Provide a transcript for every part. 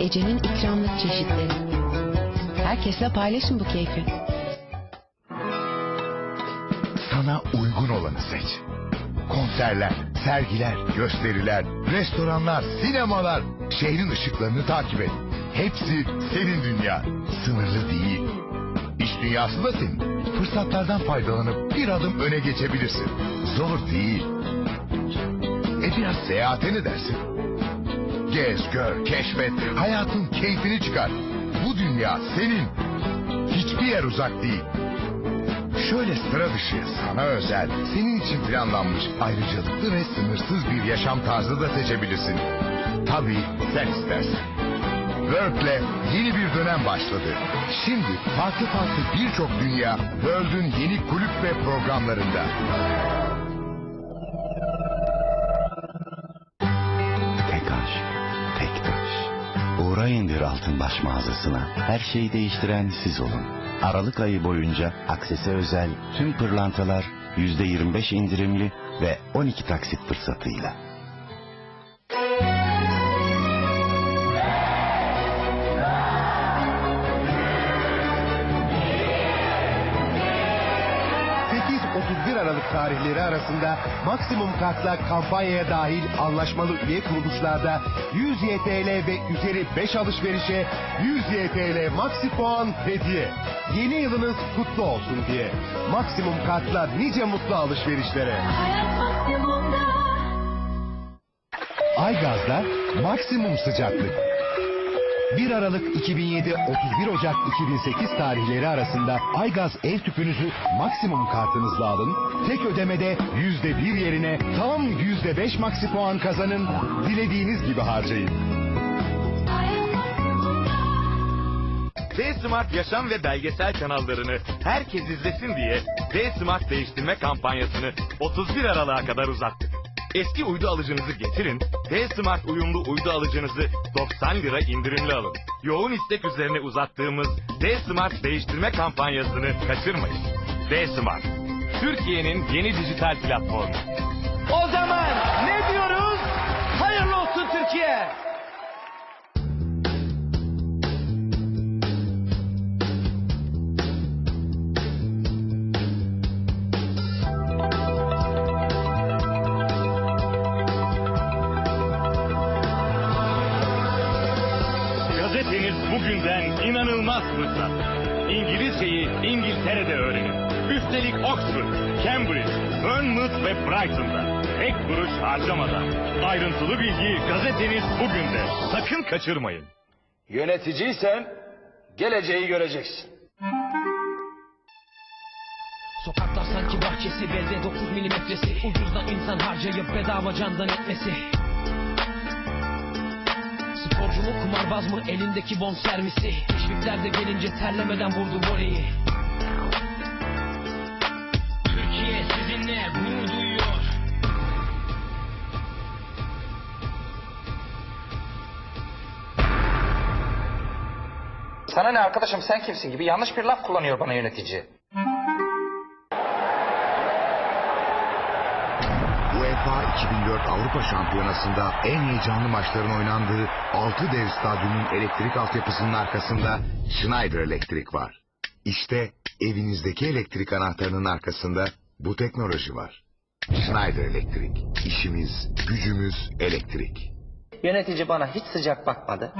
Ece'nin ikramlık çeşitleri. Herkesle paylaşın bu keyfi. Sana uygun olanı seç. Konserler, sergiler, gösteriler, restoranlar, sinemalar, şehrin ışıklarını takip et. Hepsi senin dünya. Sınırlı değil. İş dünyası da senin. Fırsatlardan faydalanıp bir adım öne geçebilirsin. Zor değil. E biraz seyahate ne dersin? Gez, gör, keşfet, hayatın keyfini çıkar. Bu dünya senin. Hiçbir yer uzak değil. Şöyle sıra dışı, sana özel, senin için planlanmış ayrıcalıklı ve sınırsız bir yaşam tarzı da seçebilirsin. Tabii sen istersen. Work'le yeni bir dönem başladı. Şimdi farklı farklı birçok dünya World'ün yeni kulüp ve programlarında. Altınbaş mağazasına. Her şeyi değiştiren siz olun. Aralık ayı boyunca aksese özel tüm pırlantalar %25 indirimli ve 12 taksit fırsatıyla. ...8-31 Aralık tarihleri arasında maksimum kartla kampanyaya dahil anlaşmalı üye kuruluşlarda 100 YTL ve üzeri 5 alışverişe 100 YTL maksi puan hediye. Yeni yılınız kutlu olsun diye. Maksimum kartla nice mutlu alışverişlere. Aygaz'da maksimum sıcaklık. 1 Aralık 2007 31 Ocak 2008 tarihleri arasında Aygaz ev tüpünüzü maksimum kartınızla alın. Tek ödemede %1 yerine tam %5 maksi puan kazanın. Dilediğiniz gibi harcayın. D-Smart yaşam ve belgesel kanallarını herkes izlesin diye D-Smart değiştirme kampanyasını 31 Aralık'a kadar uzattık. Eski uydu alıcınızı getirin, D-Smart uyumlu uydu alıcınızı 90 lira indirimli alın. Yoğun istek üzerine uzattığımız D-Smart değiştirme kampanyasını kaçırmayın. D-Smart, Türkiye'nin yeni dijital platformu. O zaman ne diyoruz? Hayırlı olsun Türkiye. Gazeteniz bugünden inanılmaz fırsat. İngilizceyi İngiltere'de öğrenin. Üstelik Oxford, Cambridge, Bournemouth ve Brighton'da. Tek kuruş harcamadan. Ayrıntılı bilgi gazeteniz bugünde. Sakın kaçırmayın. Yöneticiysen geleceği göreceksin. Sokaklar sanki bahçesi belde 9 milimetresi Ucuzdan insan harcayıp bedava candan etmesi Sporcu mu kumarbaz mı elindeki bon servisi? Teşvikler de gelince terlemeden vurdu voleyi. Türkiye sizinle gurur duyuyor. Sana ne arkadaşım sen kimsin gibi yanlış bir laf kullanıyor bana yönetici. UEFA 2004 Avrupa Şampiyonası'nda en heyecanlı maçların oynandığı 6 dev stadyumun elektrik altyapısının arkasında Schneider Elektrik var. İşte evinizdeki elektrik anahtarının arkasında bu teknoloji var. Schneider Elektrik. İşimiz, gücümüz elektrik. Yönetici bana hiç sıcak bakmadı.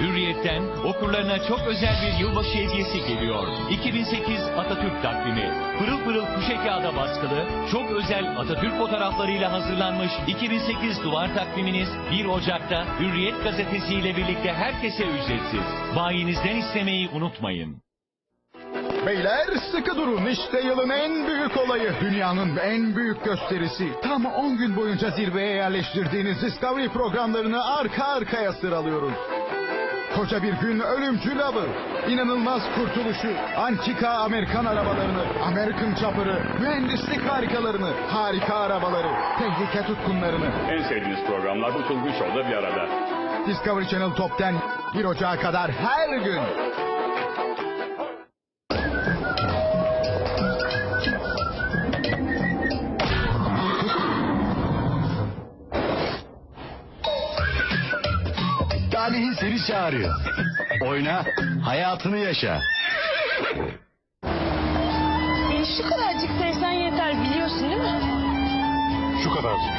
Hürriyet'ten okurlarına çok özel bir yılbaşı hediyesi geliyor. 2008 Atatürk takvimi. Pırıl pırıl kuşe kağıda baskılı, çok özel Atatürk fotoğraflarıyla hazırlanmış 2008 duvar takviminiz 1 Ocak'ta Hürriyet gazetesiyle birlikte herkese ücretsiz. Bayinizden istemeyi unutmayın. Beyler sıkı durun işte yılın en büyük olayı. Dünyanın en büyük gösterisi. Tam 10 gün boyunca zirveye yerleştirdiğiniz Discovery programlarını arka arkaya sıralıyoruz. Koca bir gün ölümcül avı, inanılmaz kurtuluşu, antika Amerikan arabalarını, American Chopper'ı, mühendislik harikalarını, harika arabaları, tehlike tutkunlarını. En sevdiğiniz programlar bu Turgun Show'da bir arada. Discovery Channel Top 10 1 Ocağı kadar her gün. Talihin seni çağırıyor. Oyna, hayatını yaşa. Beni şu kadarcık sevsen yeter biliyorsun değil mi? Şu kadarcık.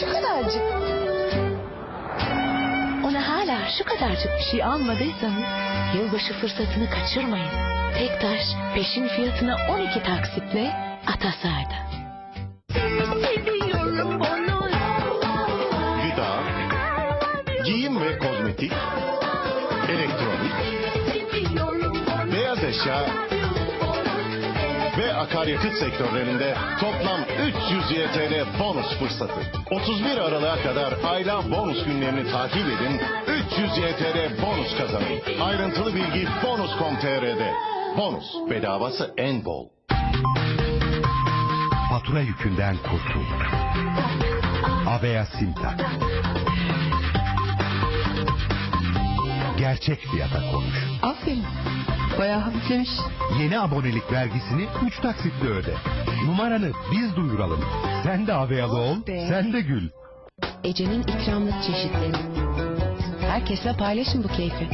Şu kadarcık. Ona hala şu kadarcık bir şey almadıysanız yılbaşı fırsatını kaçırmayın. Tektaş peşin fiyatına 12 taksitle Atasar'da. Eşya ve akaryakıt sektörlerinde toplam 300 YTL bonus fırsatı. 31 Aralık'a kadar ayla bonus günlerini takip edin. 300 YTL bonus kazanın. Ayrıntılı bilgi bonus.com.tr'de. Bonus bedavası en bol. Fatura yükünden kurtul. Avea Simtak. Gerçek fiyata konuş. Aferin. Bayağı hafiflemiş. Yeni abonelik vergisini 3 taksitle öde. Numaranı biz duyuralım. Sen de Avealı ol, Oh be. sen de gül. Ece'nin ikramlık çeşitleri. Herkesle paylaşın bu keyfi.